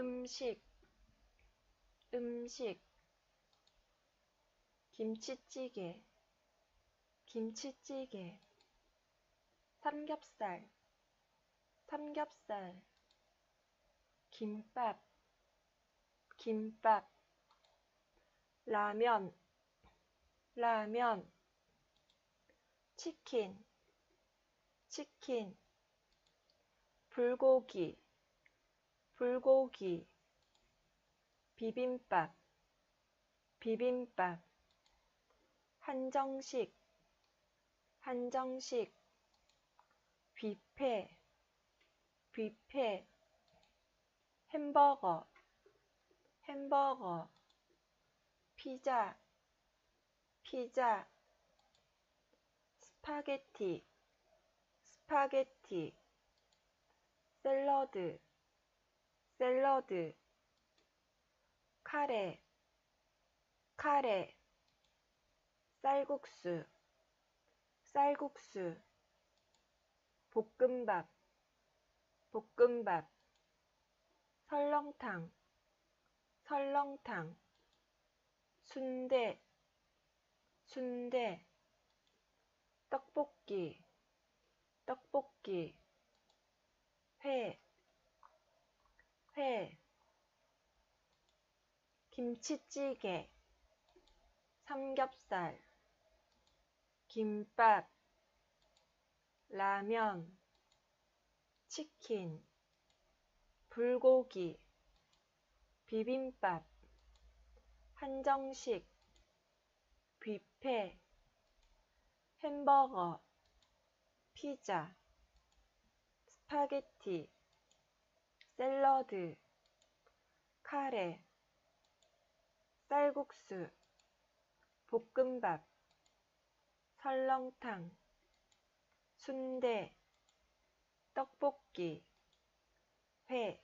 음식, 음식, 김치찌개, 김치찌개, 삼겹살, 삼겹살, 김밥, 김밥, 라면, 라면, 치킨, 치킨, 불고기, 불고기, 비빔밥, 비빔밥, 한정식, 한정식, 뷔페, 뷔페, 햄버거, 햄버거, 피자, 피자, 스파게티, 스파게티, 샐러드, 샐러드, 카레, 카레, 쌀국수, 쌀국수, 볶음밥, 볶음밥, 설렁탕, 설렁탕, 순대, 순대, 떡볶이, 떡볶이, 회, 회, 김치찌개, 삼겹살, 김밥, 라면, 치킨, 불고기, 비빔밥, 한정식, 뷔페, 햄버거, 피자, 스파게티, 샐러드, 카레, 쌀국수, 볶음밥, 설렁탕, 순대, 떡볶이, 회